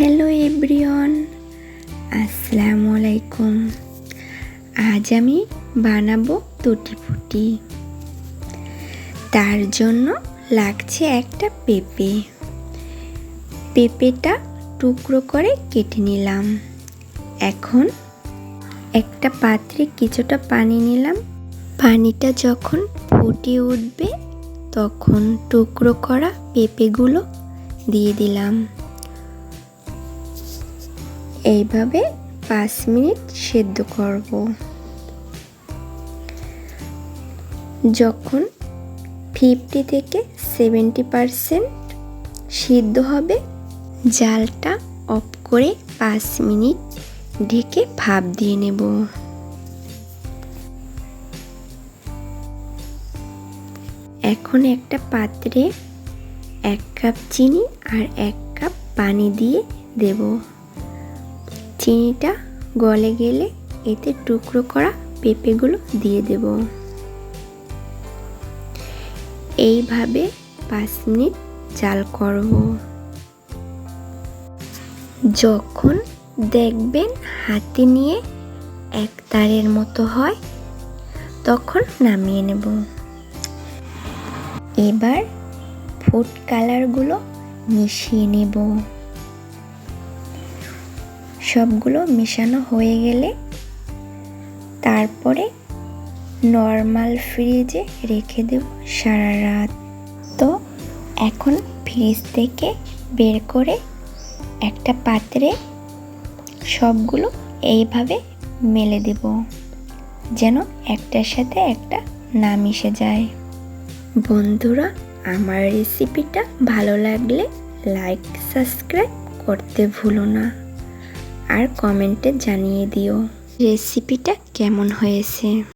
Hello everyone, আসসালামু আলাইকুম। আজ আমি বানাবো তুটি ফুটি। তার জন্য লাগছে একটা পেঁপে। পেঁপেটা টুকরো করে কেটে নিলাম। এখন একটা পাত্রে কিছুটা পানি নিলাম। পানিটা যখন ফুটে উঠবে, তখন টুকরো করা পেঁপেগুলো দিয়ে দিলাম। এইভাবে পাঁচ মিনিট সেদ্ধ করব। যখন ফিফটি থেকে সেভেন্টি পারসেন্ট সিদ্ধ হবে, জালটা অফ করে পাঁচ মিনিট ঢেকে ভাপ দিয়ে নেব। এখন একটা পাত্রে এক কাপ চিনি আর এক কাপ পানি দিয়ে দেব। চিনিটা গলে গেলে এতে টুকরো করা পেঁপেগুলো দিয়ে দেব। এইভাবে পাঁচ মিনিট জাল করব। যখন দেখবেন হাতে নিয়ে এক তারের মতো হয়, তখন নামিয়ে নেব। এবার ফুড কালারগুলো মিশিয়ে নেব। সবগুলো মেশানো হয়ে গেলে তারপরে নর্মাল ফ্রিজে রেখে দেব সারা রাত। তো এখন ফ্রিজ থেকে বের করে একটা পাত্রে সবগুলো এইভাবে মেলে দেব, যেন একটার সাথে একটা না মিশে যায়। বন্ধুরা, আমার রেসিপিটা ভালো লাগলে লাইক সাবস্ক্রাইব করতে ভুলো না। আর কমেন্টে জানিয়ে দিও। রেসিপিটা কেমন হয়েছে?